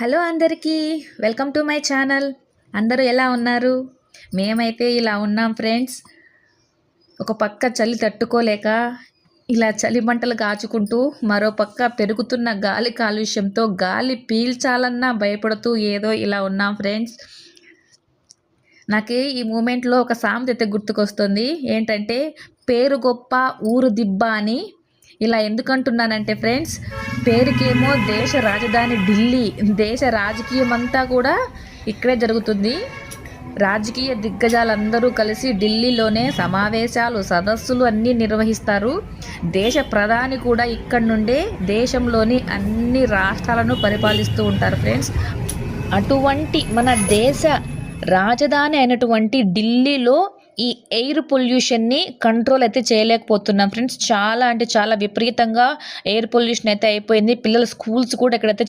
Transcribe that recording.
Hello అందరికీ welcome to my channel. అందరూ ఎలా ఉన్నారు? మేమైతే ఇలా ఉన్నాం ఫ్రెండ్స్. ఒక పక్క చలి తట్టుకోలేక ఇలా చలి మంటలు కాచుకుంటూ మరో పక్క పెరుగుతున్న గాలి కాలుష్యంతో గాలి పీల్చాలన్నా భయపడుతూ ఏదో ఇలా ఉన్నాం ఫ్రెండ్స్. నాకు ఈ మూమెంట్లో ఒక సామెత అయితే గుర్తుకొస్తుంది. ఏంటంటే పేరు గొప్ప ఊరు దిబ్బ అని ఇలా ఎందుకంటున్నానంటే ఫ్రెండ్స్ పేరుకేమో దేశ రాజధాని ఢిల్లీ దేశ రాజకీయం అంతా కూడా ఇక్కడే జరుగుతుంది. రాజకీయ దిగ్గజాలందరూ కలిసి ఢిల్లీలోనే సమావేశాలు సదస్సులు అన్నీ నిర్వహిస్తారు. దేశ ప్రధాని కూడా ఇక్కడ నుండే దేశంలోని అన్ని రాష్ట్రాలను పరిపాలిస్తూ ఉంటారు ఫ్రెండ్స్. అటువంటి మన దేశ రాజధాని అయినటువంటి ఢిల్లీలో ఈ ఎయిర్ పొల్యూషన్ని కంట్రోల్ అయితే చేయలేకపోతున్నాం ఫ్రెండ్స్. చాలా అంటే చాలా విపరీతంగా ఎయిర్ పొల్యూషన్ అయితే అయిపోయింది. పిల్లల స్కూల్స్ కూడా ఇక్కడైతే